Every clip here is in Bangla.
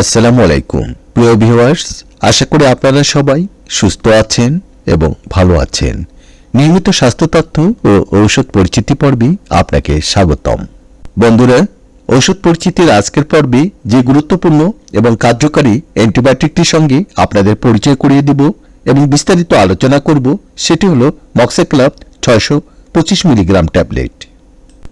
আসসালামু আলাইকুম প্রিয় ভিউয়ার্স, আশা করি আপনারা সবাই সুস্থ আছেন এবং ভালো আছেন। নিয়মিত স্বাস্থ্য তথ্য ও ঔষধ পরিচিতি পর্বে আপনাকে স্বাগতম। বন্ধুরা, ঔষধ পরিচিতির আজকের পর্বে যে গুরুত্বপূর্ণ এবং কার্যকারী অ্যান্টিবায়োটিকটির সঙ্গে আপনাদের পরিচয় করিয়ে দিব এবং বিস্তারিত আলোচনা করব, সেটি হল মক্সেক্লাব ছয়শো পঁচিশ মিলিগ্রাম ট্যাবলেট।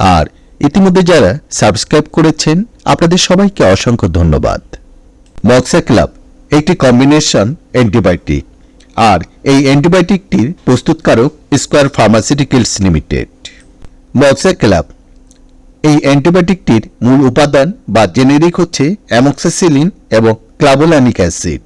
আর ইতিমধ্যে যারা সাবস্ক্রাইব করেছেন, আপনাদের সবাইকে অসংখ্য ধন্যবাদ। মক্সাক্লাব একটি কম্বিনেশন অ্যান্টিবায়োটিক আর এই অ্যান্টিবায়োটিকটির প্রস্তুতকারক স্কোয়ার ফার্মাসিউটিক্যালস লিমিটেড। মক্সাক্লাব এই অ্যান্টিবায়োটিকটির মূল উপাদান বা জেনেরিক হচ্ছে অ্যামক্সাসিলিন এবং ক্লাবোলানিক অ্যাসিড।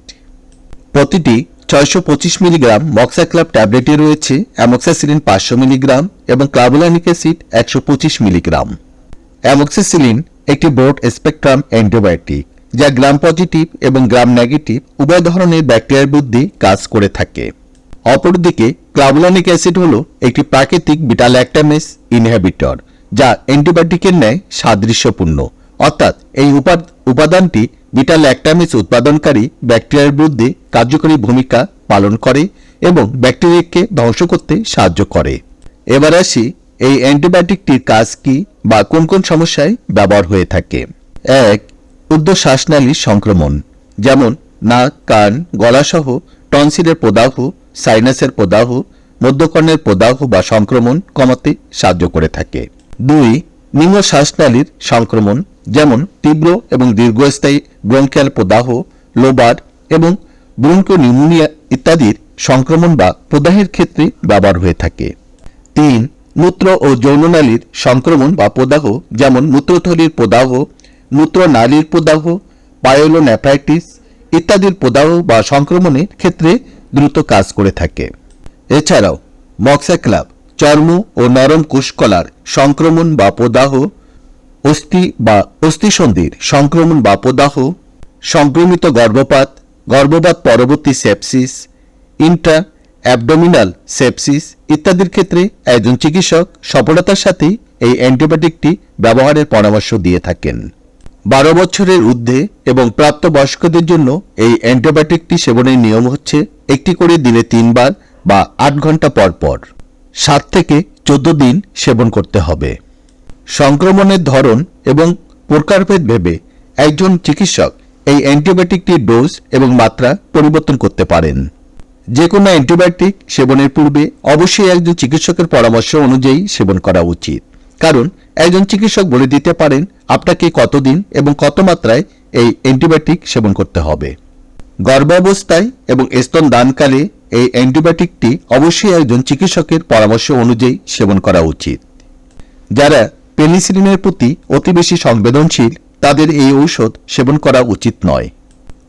প্রতিটি ছয়শো পঁচিশ মিলিগ্রাম মক্সাক্লাব ট্যাবলেটে রয়েছে অ্যামক্সাসিলিন পাঁচশো মিলিগ্রাম এবং ক্লাবোলানিক অ্যাসিড একশো পঁচিশ মিলিগ্রাম। অ্যামক্সাসিলিন একটি ব্রড স্পেকট্রাম অ্যান্টিবায়োটিক যা গ্রাম পজিটিভ এবং গ্রাম নেগেটিভ উভয় ধরনের ব্যাকটেরিয়ার বুদ্ধি কাজ করে থাকে। অপরদিকে ক্লাবুলানিক অ্যাসিড হল একটি প্রাকৃতিক বিটা ল্যাকটামেস ইনহেবিটর যা অ্যান্টিবায়োটিকের ন্যায় সাদৃশ্যপূর্ণ। অর্থাৎ এই উপা- উপাদানটি বিটা ল্যাকটামেস উৎপাদনকারী ব্যাকটেরিয়ার বিরুদ্ধে কার্যকরী ভূমিকা পালন করে এবং ব্যাকটেরিয়াকে ধ্বংস করতে সাহায্য করে। এবার আসি, এই অ্যান্টিবায়োটিকটির কাজ কি বা কোন কোন সমস্যায় ব্যবহার হয়ে থাকে? এক, উর্ধ্ব শ্বাসনালীর সংক্রমণ, যেমন নাক, কান, গলাসহ টনসিলের প্রদাহ, সাইনাসের প্রদাহ, মধ্যকর্ণের প্রদাহ বা সংক্রমণ কমাতে সাহায্য করে থাকে। দুই, নিম্ন শ্বাসনালীর সংক্রমণ যেমন তীব্র এবং দীর্ঘস্থায়ী ব্রঙ্কিয়াল প্রদাহ লোবার এবং ব্রঙ্কিও নিউমোনিয়া ইত্যাদির সংক্রমণ বা প্রদাহের ক্ষেত্রে ব্যবহার হয়ে থাকে। তিন, মূত্র ও যৌননালীর সংক্রমণ বা প্রদাহ, যেমন মূত্রথলির প্রদাহ মূত্রনালীর প্রদাহ পায়োলোন্যাফ্রাইটিস ইত্যাদির প্রদাহ বা সংক্রমণের ক্ষেত্রে দ্রুত কাজ করে থাকে। এছাড়াও মক্সাক্লাব চর্ম ও নরম কোষকলার সংক্রমণ বা প্রদাহ অস্থি বা অস্থিসন্ধির সংক্রমণ বা প্রদাহ, সংক্রমিত গর্ভপাত গর্ভপাত পরবর্তী সেপসিস ইন্ট্রা অ্যাবডোমিনাল সেপসিস ইত্যাদির ক্ষেত্রে একজন চিকিৎসক সফলতার সাথেই এই অ্যান্টিবায়োটিকটি ব্যবহারের পরামর্শ দিয়ে থাকেন। বারো বছরের ঊর্ধ্বে এবং প্রাপ্তবয়স্কদের জন্য এই অ্যান্টিবায়োটিকটি সেবনের নিয়ম হচ্ছে একটি করে দিনে তিনবার বা আট ঘণ্টা পর পর। সাত থেকে চোদ্দ দিন সেবন করতে হবে। সংক্রমণের ধরন এবং প্রকারভেদ ভেবে একজন চিকিৎসক এই অ্যান্টিবায়োটিকটির ডোজ এবং মাত্রা পরিবর্তন করতে পারেন। যে কোনো অ্যান্টিবায়োটিক সেবনের পূর্বে অবশ্যই একজন চিকিৎসকের পরামর্শ অনুযায়ী সেবন করা উচিত। কারণ, একজন চিকিৎসক বলে দিতে পারেন আপনাকে কতদিন এবং কত মাত্রায় এই অ্যান্টিবায়োটিক সেবন করতে হবে। গর্ভাবস্থায় এবং স্তন দানকালে এই অ্যান্টিবায়োটিকটি অবশ্যই একজন চিকিৎসকের পরামর্শ অনুযায়ী সেবন করা উচিত। যারা পেনিসিলিনের প্রতি অতি বেশি সংবেদনশীল, তাদের এই ঔষধ সেবন করা উচিত নয়।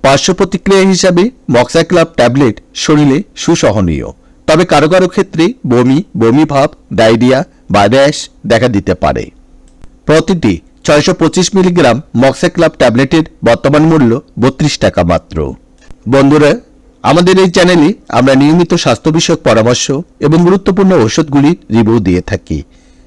পার্শ্ব প্রতিক্রিয়া হিসাবে মক্সাক্লাব ট্যাবলেট শরীরে সুসহনীয়, তবে কারও কারও ক্ষেত্রে বমি বমি ভাব, ডায়রিয়া বা র্যাশ দেখা দিতে পারে। প্রতিটি ছয়শো পঁচিশ মিলিগ্রাম মক্সাক্লাব ট্যাবলেটের বর্তমান মূল্য বত্রিশ টাকা মাত্র। বন্ধুরা, আমাদের এই চ্যানেলে আমরা নিয়মিত স্বাস্থ্য বিষয়ক পরামর্শ এবং গুরুত্বপূর্ণ ঔষধগুলির রিভিউ দিয়ে থাকি।